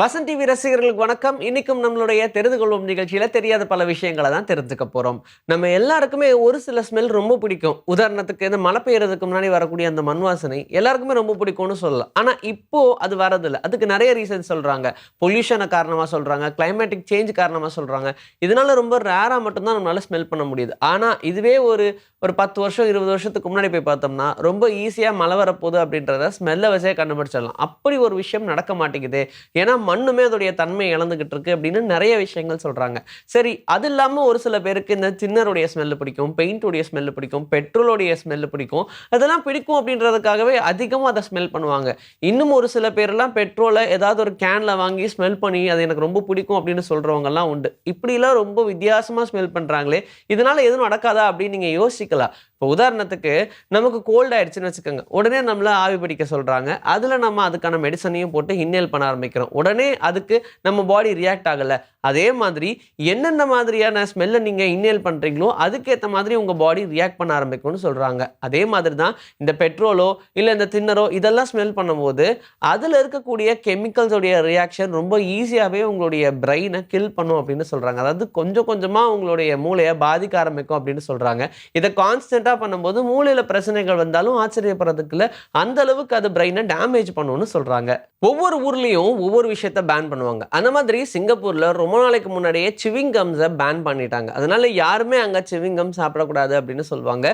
Vasanth TV ரசிகர்களுக்கு வணக்கம். இன்னைக்கும் நம்மளுடைய தெரிந்து கொள்வோம் நிகழ்ச்சியில தெரியாத பல விஷயங்களை தான் தெரிஞ்சுக்க போறோம். நம்ம எல்லாருக்குமே ஒரு சில ஸ்மெல் ரொம்ப பிடிக்கும். உதாரணத்துக்கு இந்த மழை பெய்யறதுக்கு முன்னாடி வரக்கூடிய அந்த மண் வாசனை எல்லாருக்குமே ரொம்ப பிடிக்கும்னு சொல்லலாம். ஆனா இப்போ அது வரதில்லை. அதுக்கு நிறைய ரீசன் சொல்றாங்க. பொல்யூஷனை காரணமா சொல்றாங்க. கிளைமேட்டிக் சேஞ்ச் காரணமா சொல்றாங்க. இதனால ரொம்ப ரேரா மட்டும்தான் நம்மளால ஸ்மெல் பண்ண முடியுது. ஆனா இதுவே ஒரு ஒரு பத்து வருஷம் இருபது வருஷத்துக்கு முன்னாடி போய் பார்த்தோம்னா ரொம்ப ஈஸியா மழை வரப்போகுது அப்படின்றத ஸ்மெல்லை வச்சே கண்டுபிடிச்சிடலாம். அப்படி ஒரு விஷயம் நடக்க மாட்டேங்குது. ஏன்னா மண்ணுமே அதோடைய தன்மை இழந்துகிட்டு இருக்கு அப்படின்னு நிறைய விஷயங்கள் சொல்றாங்க. சரி அது இல்லாம ஒரு சில பேருக்கு இந்த சின்னருடைய ஸ்மெல்லு பிடிக்கும் பெயிண்டோடைய ஸ்மெல்லு பிடிக்கும் பெட்ரோலுடைய ஸ்மெல்லு பிடிக்கும். அதெல்லாம் பிடிக்கும் அப்படின்றதுக்காகவே அதிகமாக அதை ஸ்மெல் பண்ணுவாங்க. இன்னும் ஒரு சில பேர்லாம் பெட்ரோலை ஏதாவது ஒரு கேன்ல வாங்கி ஸ்மெல் பண்ணி அது எனக்கு ரொம்ப பிடிக்கும் அப்படின்னு சொல்றவங்கலாம் உண்டு. இப்படிலாம் ரொம்ப வித்தியாசமா ஸ்மெல் பண்றாங்களே இதனால எதுவும் நடக்காதா அப்படின்னு நீங்க யோசிக்கலாம். இப்போ உதாரணத்துக்கு நமக்கு கோல்ட் ஆயிடுச்சுன்னு வச்சுக்கோங்க. உடனே நம்மள ஆவி பிடிக்க சொல்றாங்க. அதுல நம்ம அதுக்கான மெடிசனையும் போட்டு இன்னேல் பண்ண ஆரம்பிக்கிறோம். உடனே அதுக்கு நம்ம பாடி ரியாக்ட் ஆகல. அதே மாதிரி என்னென்ன மாதிரியான ஸ்மெல்லை நீங்க இன்னேல் பண்றீங்களோ அதுக்கேற்ற மாதிரி உங்க பாடி ரியாக்ட் பண்ண ஆரம்பிக்கும்னு சொல்றாங்க. அதே மாதிரி தான் இந்த பெட்ரோலோ இல்லை இந்த தின்னரோ இதெல்லாம் ஸ்மெல் பண்ணும்போது அதில் இருக்கக்கூடிய கெமிக்கல்ஸோடைய ரியாக்ஷன் ரொம்ப ஈஸியாகவே உங்களுடைய பிரெயினை கில் பண்ணும் அப்படின்னு சொல்கிறாங்க அதாவது கொஞ்சம் கொஞ்சமாக உங்களுடைய மூளையை பாதிக்க ஆரம்பிக்கும் அப்படின்னு சொல்கிறாங்க இதை கான்ஸ்டண்ட்டாக பண்ணும்போது மூளையில் பிரச்சனைகள் வந்தாலும் ஆச்சரியப்படுறதுக்குள்ள அந்த அளவுக்கு அது பிரெயினை டேமேஜ் பண்ணும்னு சொல்கிறாங்க ஒவ்வொரு ஊர்லேயும் ஒவ்வொரு விஷயத்த பேன் பண்ணுவாங்க. அந்த மாதிரி சிங்கப்பூரில் ரொம்ப நாளைக்கு முன்னாடியே சிவிங்கம்ஸை பேன் பண்ணிட்டாங்க. அதனால யாருமே அங்கே சிவிங்கம் சாப்பிடக்கூடாது அப்படின்னு சொல்லுவாங்க.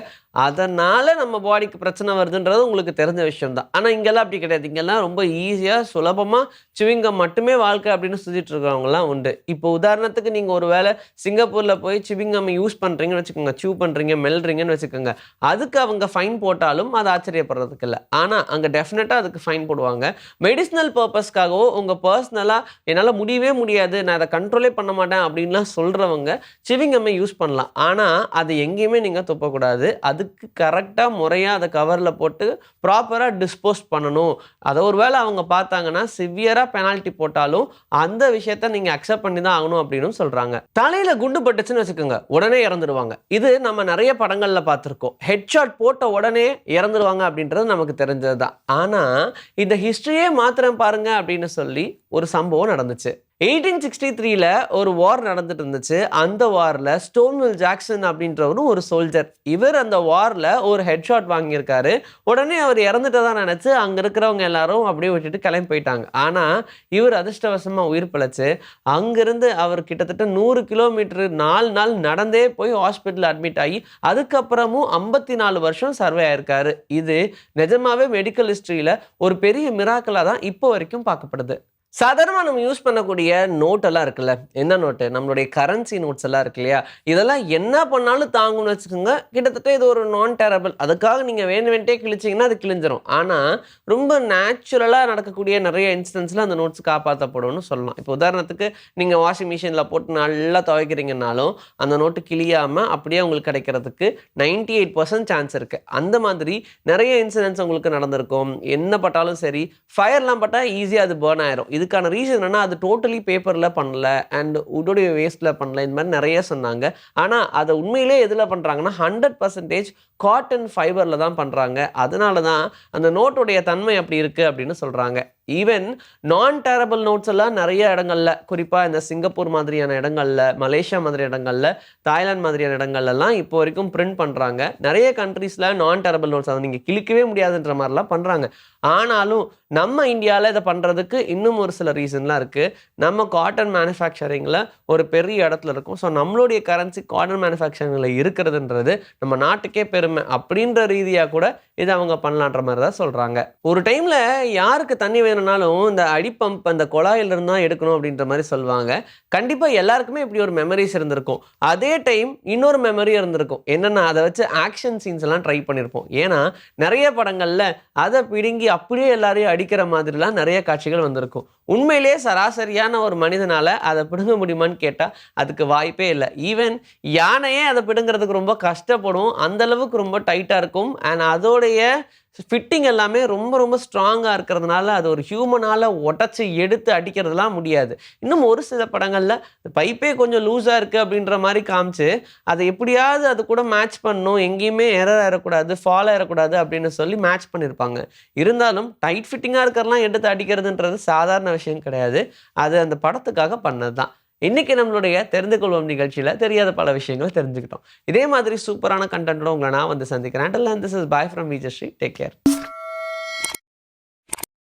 அதனால நம்ம பாடிக்கு பிரச்சனை வருதுன்றது உங்களுக்கு தெரிஞ்ச விஷயம் தான் ஆனால் இங்கெல்லாம் அப்படி கிடையாது. இங்கெல்லாம் ரொம்ப ஈஸியாக சுலபமாக சிவிங்கம் மட்டுமே வாழ்க்கை அப்படின்னு சுற்றிட்டு இருக்கிறவங்கலாம் உண்டு. இப்போ உதாரணத்துக்கு நீங்கள் ஒரு வேளை சிங்கப்பூரில் போய் சிவிங்கம் யூஸ் பண்ணுறீங்கன்னு வச்சுக்கோங்க. சூ பண்ணுறீங்க மெல்றீங்கன்னு வச்சுக்கோங்க. அதுக்கு அவங்க ஃபைன் போட்டாலும் அது ஆச்சரியப்படுறதுக்கு இல்லை. ஆனால் அங்கே டெஃபினட்டாக அதுக்கு ஃபைன் போடுவாங்க. மெடிசினல் பர்பஸ்க்காகவோ உங்கள் பர்சனலாக என்னால் முடியவே முடியாது நான் அதை கண்ட்ரோலே பண்ண மாட்டேன் அப்படின்லாம் சொல்கிறவங்க சிவிங்கம்மை யூஸ் பண்ணலாம். ஆனால் அது எங்கேயுமே நீங்கள் துப்பக்கூடாது. அதுக்கு கரெக்டாக முறையாக அதை கவரில் போட்டு ப்ராப்பராக டிஸ்போஸ் பண்ணணும். அதை ஒரு வேளை அவங்க பார்த்தாங்கன்னா சிவியராக பெனால்ட்டி போட்டாலும் அந்த விஷயத்த நீங்கள் அக்செப்ட் பண்ணி தான் ஆகணும் அப்படின்னு சொல்கிறாங்க தலையில் குண்டு பட்டுச்சுன்னு வச்சுக்கோங்க உடனே இறந்துடுவாங்க இது நம்ம நிறைய படங்களில் பார்த்துருக்கோம். ஹெட்ஷாட் போட்ட உடனே இறந்துடுவாங்க அப்படின்றது நமக்கு தெரிஞ்சது தான் ஆனால் இந்த ஹிஸ்ட்ரியே மாத்திர பாருங்க அப்படின்னு சொல்லி ஒரு சம்பவம் நடந்துச்சு. எயிட்டீன் சிக்ஸ்டி த்ரீல ஒரு வார் நடந்துட்டு இருந்துச்சு அந்த வாரில் ஸ்டோன்வில் ஜாக்சன் அப்படின்றவரும் ஒரு சோல்ஜர் இவர் அந்த வாரில் ஒரு ஹெட்ஷாட் வாங்கியிருக்காரு. உடனே அவர் இறந்துட்டதா நினச்சி அங்கே இருக்கிறவங்க எல்லாரும் அப்படியே விட்டுட்டு கிளம்பி போயிட்டாங்க. ஆனால் இவர் அதிர்ஷ்டவசமாக உயிர் பிழைச்சு அங்கேருந்து அவர் கிட்டத்தட்ட நூறு கிலோமீட்டர் நாலு நாள் நடந்தே போய் ஹாஸ்பிட்டலில் அட்மிட் ஆகி அதுக்கப்புறமும் ஐம்பத்தி நாலு வருஷம் சர்வே ஆயிருக்காரு. இது நிஜமாவே மெடிக்கல் ஹிஸ்ட்ரியில் ஒரு பெரிய மிராக்கலாக தான் இப்போ வரைக்கும் பார்க்கப்படுது. சாதாரணமாக நம்ம யூஸ் பண்ணக்கூடிய நோட்டெல்லாம் இருக்குல்ல? என்ன நோட்டு நம்மளுடைய கரன்சி நோட்ஸ் எல்லாம் இருக்கு இல்லையா? இதெல்லாம் என்ன பண்ணாலும் தாங்கும்னு வச்சுக்கோங்க. கிட்டத்தட்ட இது ஒரு நான் டேரபிள் அதுக்காக நீங்கள் வேணும் வேண்டே கிழிச்சிங்கன்னா அது கிழிஞ்சிரும். ஆனால் ரொம்ப நேச்சுரலாக நடக்கக்கூடிய நிறைய இன்சிடென்ட்ஸில் அந்த நோட்ஸ் காப்பாற்றப்படும்னு சொல்லலாம். இப்போ உதாரணத்துக்கு நீங்கள் வாஷிங் மிஷினில் போட்டு நல்லா துவைக்கிறீங்கனாலும் அந்த நோட்டு கிழியாமல் அப்படியே உங்களுக்கு கிடைக்கிறதுக்கு நைன்டி எயிட் பர்சன்ட் சான்ஸ் இருக்குது அந்த மாதிரி நிறைய இன்சிடென்ட்ஸ் உங்களுக்கு நடந்திருக்கும். என்ன பட்டாலும் சரி ஃபயர்லாம் பட்டால் ஈஸியாக அது பேர்ன் ஆயிரும். இதுக்கான ரீசன் என்னன்னா அது டோட்டலி பேப்பரில் பண்ணல அண்ட் உடோடைய வேஸ்ட்டில் பண்ணல. இந்த மாதிரி நிறைய சொன்னாங்க. ஆனால் அதை உண்மையிலே எதில் பண்ணுறாங்கன்னா ஹண்ட்ரட் பர்சன்டேஜ் காட்டன் ஃபைபரில் தான் பண்ணுறாங்க அதனால தான் அந்த நோட்டுடைய தன்மை அப்படி இருக்குது அப்படின்னு சொல்கிறாங்க ஈவன் நான் டேரபிள் நோட்ஸ் எல்லாம் நிறைய இடங்கள்ல குறிப்பாக இந்த சிங்கப்பூர் மாதிரியான இடங்கள்ல மலேசியா மாதிரி இடங்கள்ல தாய்லாந்து மாதிரியான இடங்கள்லாம் இப்போ வரைக்கும் பிரிண்ட் பண்ணுறாங்க நிறைய கண்ட்ரீஸில் நான் டேரபிள் நோட்ஸ் அதை நீங்கள் கிழிக்கவே முடியாதுன்ற மாதிரிலாம் பண்ணுறாங்க ஆனாலும் நம்ம இந்தியாவில் இதை பண்ணுறதுக்கு இன்னும் ஒரு சில ரீசன்லாம் இருக்குது நம்ம காட்டன் மேனுஃபேக்சரிங்கில் ஒரு பெரிய இடத்துல இருக்கும். ஸோ நம்மளுடைய கரன்சி காட்டன் மேனுஃபேக்சரிங்கில் இருக்கிறதுன்றது நம்ம நாட்டுக்கே பெருமை அப்படின்ற ரீதியாக கூட இதை அவங்க பண்ணலான்ற மாதிரி தான் சொல்கிறாங்க ஒரு டைமில் யாருக்கு தண்ணி வேணும்னாலும் இந்த அடிப்பம்ப் அந்த குழாயிலிருந்து தான் எடுக்கணும் அப்படின்ற மாதிரி சொல்லுவாங்க. கண்டிப்பாக எல்லாருக்குமே இப்படி ஒரு மெமரிஸ் இருந்திருக்கும். அதே டைம் இன்னொரு மெமரி இருந்திருக்கும். என்னென்னா அதை வச்சு ஆக்ஷன் சீன்ஸ் எல்லாம் ட்ரை பண்ணியிருப்போம் ஏன்னா நிறைய படங்களில் அதை பிடுங்கி அப்படியே எல்லாரையும் அடிக்கிற மாதிரிலாம் நிறைய காட்சிகள் வந்திருக்கும். உண்மையிலேயே சராசரியான ஒரு மனிதனால் அதை பிடுங்க முடியுமான்னு கேட்டால் அதுக்கு வாய்ப்பே இல்லை. ஈவன் யானையே அதை பிடுங்கிறதுக்கு ரொம்ப கஷ்டப்படும். அந்தளவுக்கு ரொம்ப டைட்டாக இருக்கும். அண்ட் அதோடைய ஃபிட்டிங் எல்லாமே ரொம்ப ரொம்ப ஸ்ட்ராங்காக இருக்கிறதுனால அது ஒரு ஹியூமனால் உடச்சி எடுத்து அடிக்கிறதுலாம் முடியாது. இன்னும் ஒரு சில படங்களில் பைப்பே கொஞ்சம் லூஸாக இருக்குது அப்படின்ற மாதிரி காமிச்சு அதை எப்படியாவது அது கூட மேட்ச் பண்ணணும் எங்கேயுமே எரர் ஆயிடக்கூடாது ஃபால் ஆயிடக்கூடாது அப்படின்னு சொல்லி மேட்ச் பண்ணியிருப்பாங்க இருந்தாலும் டைட் ஃபிட்டிங்காக இருக்கிறதெல்லாம் எடுத்து அடிக்கிறதுன்றது சாதாரண விஷயம் கிடையாது. அது அந்த படத்துக்காக பண்ணது தான் இன்னைக்கு நம்மளுடைய தெரிந்து கொள்வோம் நிகழ்ச்சியில் தெரியாத பல விஷயங்களை தெரிஞ்சுக்கிட்டோம். இதே மாதிரி சூப்பரான கண்டென்ட்டோட உங்களை நான் வந்து சந்திக்கிறேன். And this is Bhai from Vijayasree take care